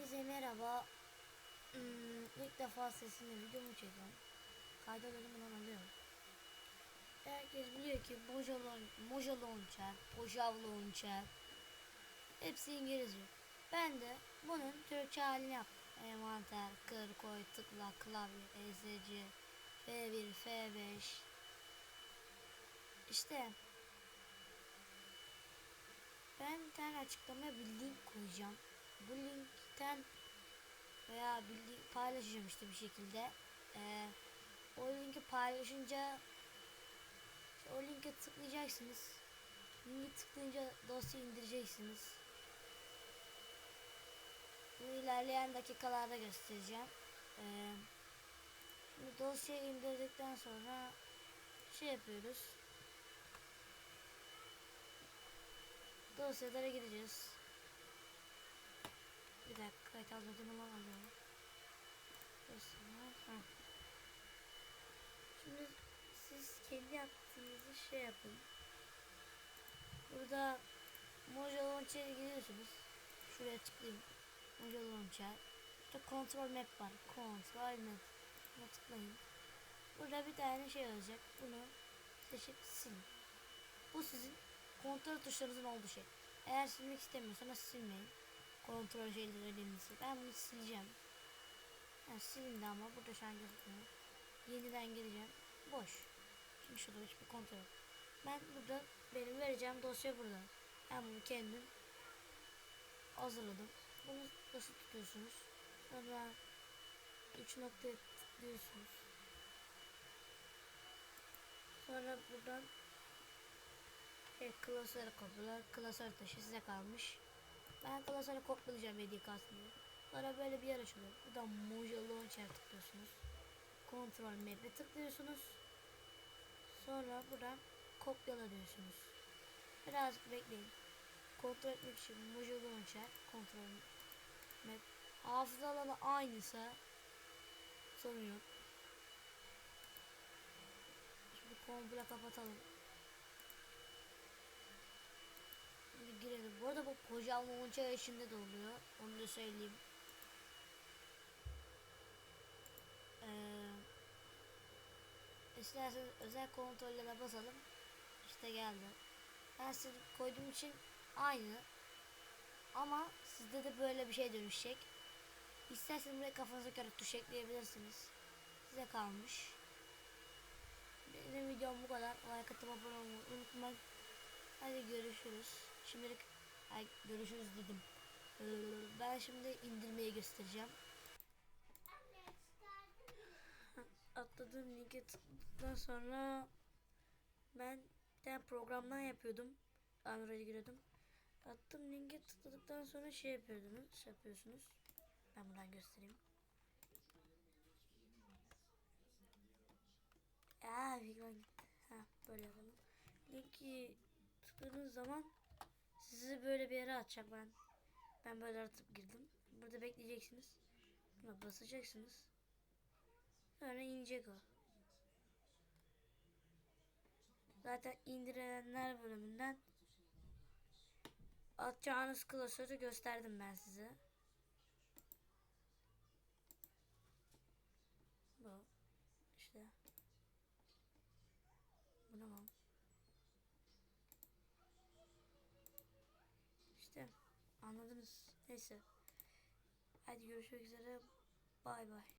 Herkese merhaba. Hmm, ilk defa sesimle videomu çekiyorum. Kayda lan alıyorum. Herkes biliyor ki Launcher, Pojav Launcher hepsi İngilizce. Ben de bunun Türkçe halini yaptım. Envanter, kır, koy, tıkla, klavye, ESC, F1, F5 İşte ben bir tane açıklamaya bir link koyacağım. Bu linkten veya link paylaşacağım işte bir şekilde. Ee, o linki paylaşınca işte o linke tıklayacaksınız. Linki tıklayınca dosya indireceksiniz. Bunu ilerleyen dakikalarda göstereceğim. Ee, şimdi dosyayı indirdikten sonra şey yapıyoruz. Dosyalara gireceğiz. Dakika kayıt alıyorum. Dosyalar. Ha. Şimdi siz kendi yaptığınızı şey yapın. Burada Mojo Launcher'e giriyorsunuz. Şuraya tıklayın. Mojo Launcher. İşte kontrol map var. Kontrol map. Buna tıklayın. Burada bir tane şey olacak. Bunu seçip silin. Bu sizin kontrol tuşlarınızın olduğu şey. Eğer silmek istemiyorsanız silmeyin. Kontrol şeyleri elinizi. Ben bunu sileceğim. Yani silindi ama burada şu an gözükmüyor. Yeniden gireceğim. Boş. Şimdi şurada hiçbir kontrol. Ben burada benim vereceğim dosya burada. Ben bunu kendim hazırladım. Bunu nasıl tutuyorsunuz? Sonra 3 nokta tıklıyorsunuz. Sonra buradan şey, klasörü kopyala. Klasör taşı size kalmış. Ben klasörü kopyalayacağım hediye diye. Sonra böyle bir yer açılıyor. Buradan Mojo Launcher tıklıyorsunuz. Kontrol map'e tıklıyorsunuz. Sonra buradan kopyala diyorsunuz. Birazcık bekleyin. Kontrol etmek için Mojo Launcher kontrol map. Hafıza alanı aynıysa sorun yok. Şimdi komple kapatalım. 10. yaşında doğuyor. Onu da söyleyeyim. Ee, isterseniz özel kontrollere basalım. İşte geldi. Ben size koyduğum için aynı. Ama sizde de böyle bir şey dönüşecek. İsterseniz buraya kafanıza göre tuş ekleyebilirsiniz. Size kalmış. Benim videom bu kadar. Like atıp abone olmayı unutmayın. Hadi görüşürüz. Şimdilik ay, görüşürüz dedim. Ee, ben şimdi indirmeyi göstereceğim. Atladığım linke tıkladıktan sonra ben bir programdan yapıyordum. Android'e giriyordum. Attım linke tıkladıktan sonra şey yapıyordunuz, şey yapıyorsunuz. Ben buradan göstereyim. Aa, Bigman gitti. Ha, böyle yapalım. Linki tıkladığınız zaman sizi böyle bir yere atacak ben. Ben böyle atıp girdim. Burada bekleyeceksiniz. Buna basacaksınız. Sonra inecek o. Zaten indirilenler bölümünden atacağınız klasörü gösterdim ben size. Bu. işte. Bu ne lan? İşte anladınız. Neyse. Hadi görüşmek üzere. Bay bay.